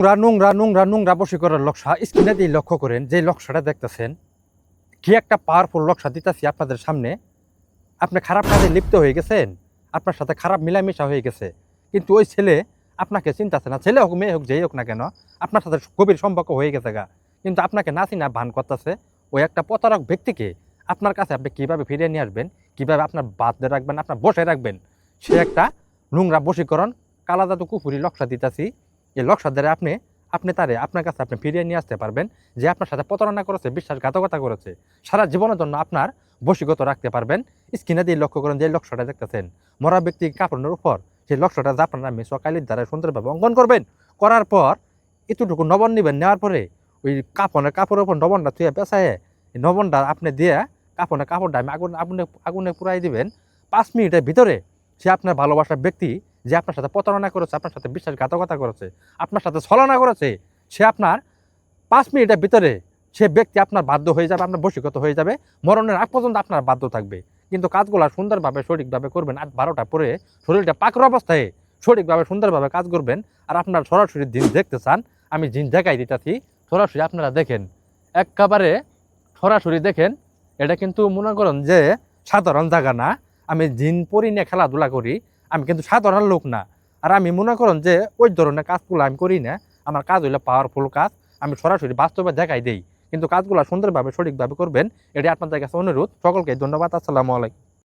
নোংরা নোংরা নোংরা নোংরা বসে করার লক্ষ্য স্ক্রিনে দিয়ে লক্ষ্য করেন, যে লক্ষ্যটা দেখতেছেন, কি একটা পাওয়ারফুল লক্ষ্য দিতেছি আপনাদের সামনে। আপনি খারাপ কাজে লিপ্ত হয়ে গেছেন, আপনার সাথে খারাপ মিলামিশা হয়ে গেছে। কিন্তু ওই ছেলে আপনাকে চিন্তাছে না, ছেলে হোক, মেয়ে হোক, যেই হোক না কেন, আপনার সাথে গভীর সম্পর্ক হয়ে গেছে গা। কিন্তু আপনাকে না চিনা ভান করতেছে ওই একটা প্রতারক ব্যক্তিকে আপনার কাছে আপনি কীভাবে ফিরিয়ে নিয়ে আসবেন, কীভাবে আপনার বাদে রাখবেন, আপনার বসে রাখবেন, সে একটা নোংরা বশীকরণ কালাদাতু কুফুরি লক্ষ্য দিতেছি। এই দ্বারা আপনি আপনি তারে আপনার কাছে আপনি ফিরিয়ে নিয়ে আসতে পারবেন যে আপনার সাথে প্রতারণা করেছে, বিশ্বাসঘাতকতা করেছে। সারা জীবনের জন্য আপনার বশীগত রাখতে পারবেন। স্ক্রিনে দিয়ে লক্ষ্য করেন যে লক্ষ্যটা দেখতেছেন। মরা ব্যক্তি কাপড়ের উপর সেই লক্ষ্যটা যা আপনার নামে সকালের দ্বারা সুন্দরভাবে অঙ্কন করবেন। করার পর এতটুকু নবন নেবেন, নেওয়ার পরে ওই কাপড়ের কাপড়ের উপর নবনটা থুয়ে পেঁচায় নবনটা আপনি দিয়ে কাপড়ের কাপড়টা আমি আগুন, আগুনে আগুনে পুরাই দিবেন। পাঁচ মিনিটের ভিতরে সে আপনার ভালোবাসার ব্যক্তি যে আপনার সাথে প্রতারণা করেছে, আপনার সাথে বিশ্বাসঘাতকতা করেছে, আপনার সাথে ছলনা করেছে, সে আপনার পাঁচ মিনিটের ভিতরে সে ব্যক্তি আপনার বাধ্য হয়ে যাবে, আপনার বশীগত হয়ে যাবে, মরণের আগ পর্যন্ত আপনার বাধ্য থাকবে। কিন্তু কাজগুলো সুন্দরভাবে, সঠিকভাবে করবেন, আট বারোটা পরে শরীরটা পাকর অবস্থায় সঠিকভাবে, সুন্দরভাবে কাজ করবেন আর আপনার সরাসরি দিন দেখতে চান, আমি জিন দেখাই দিতেছি, সরাসরি আপনারা দেখেন। একেবারে সরাসরি দেখেন, এটা কিন্তু মনে করেন যে সাধারণ জায়গা না। আমি জিন পরি নিয়ে খেলাধুলা করি আমি কিন্তু সাধারণ লোক না। আর আমি মনে করেন যে, ওই ধরনের কাজগুলো আমি করি না। আমার কাজ হইলে পাওয়ারফুল কাজ। আমি সরাসরি বাস্তবে দেখাই দেই। কিন্তু কাজগুলো সুন্দরভাবে, সঠিকভাবে করবেন এটি আপনাদের কাছে অনুরোধ। সকলকে ধন্যবাদ। আসসালামু আলাইকুম।